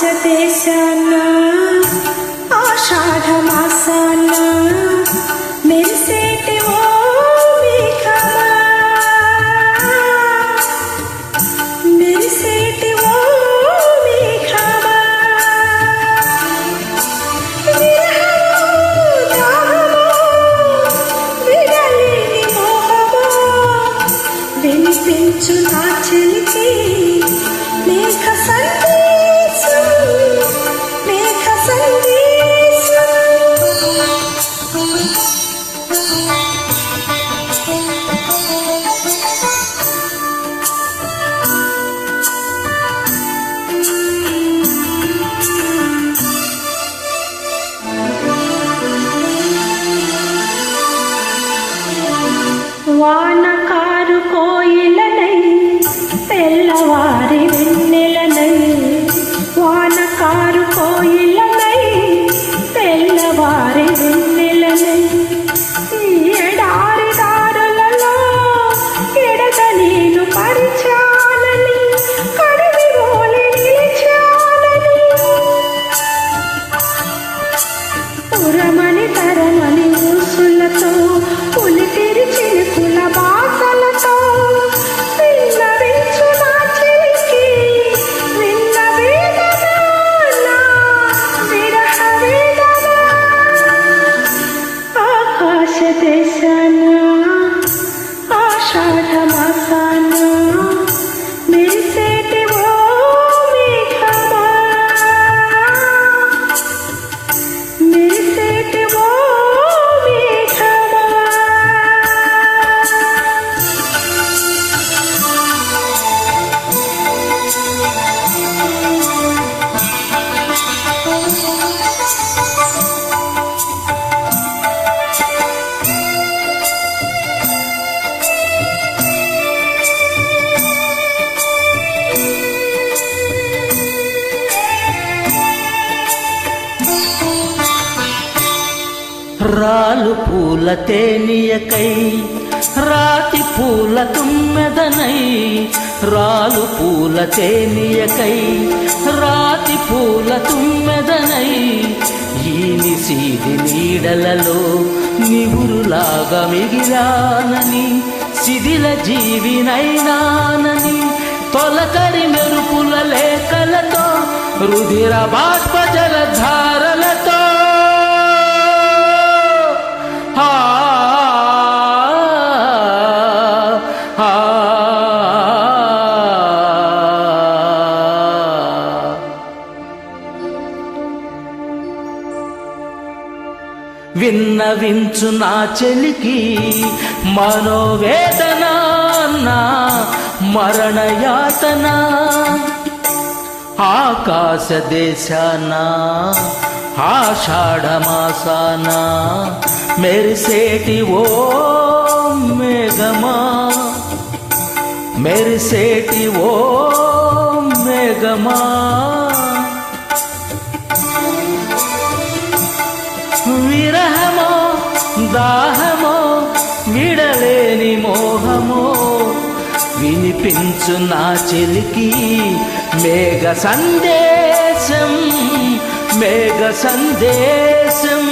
ఆకాశ దేశాన ఆషాఢ one రాలు పూల తేనియకై రాతి పూల తుమ్మెదనై రాలు పూల తేనియకై రాతి పూల తుమ్మెదనై ఈని సీది నీడలలో నివురులాగా మిగిలానని శిథిల జీవినైనానని తొలకరి మెరుపుల లేఖలతో రుధిర బాష్ప జలధారలతో విన్నవించు నా చెలికి మనోవేదన మరణయాతన. ఆకాశ దేశాన ఆషాఢమాసాన మెరిసేటి ఓ మేఘమా. మెరిసేటి ఓ మేఘమా. దాహమో విడలేని మోహమో వినిపించు నా చెలికి మేఘ సందేశం మేఘ సందేశం.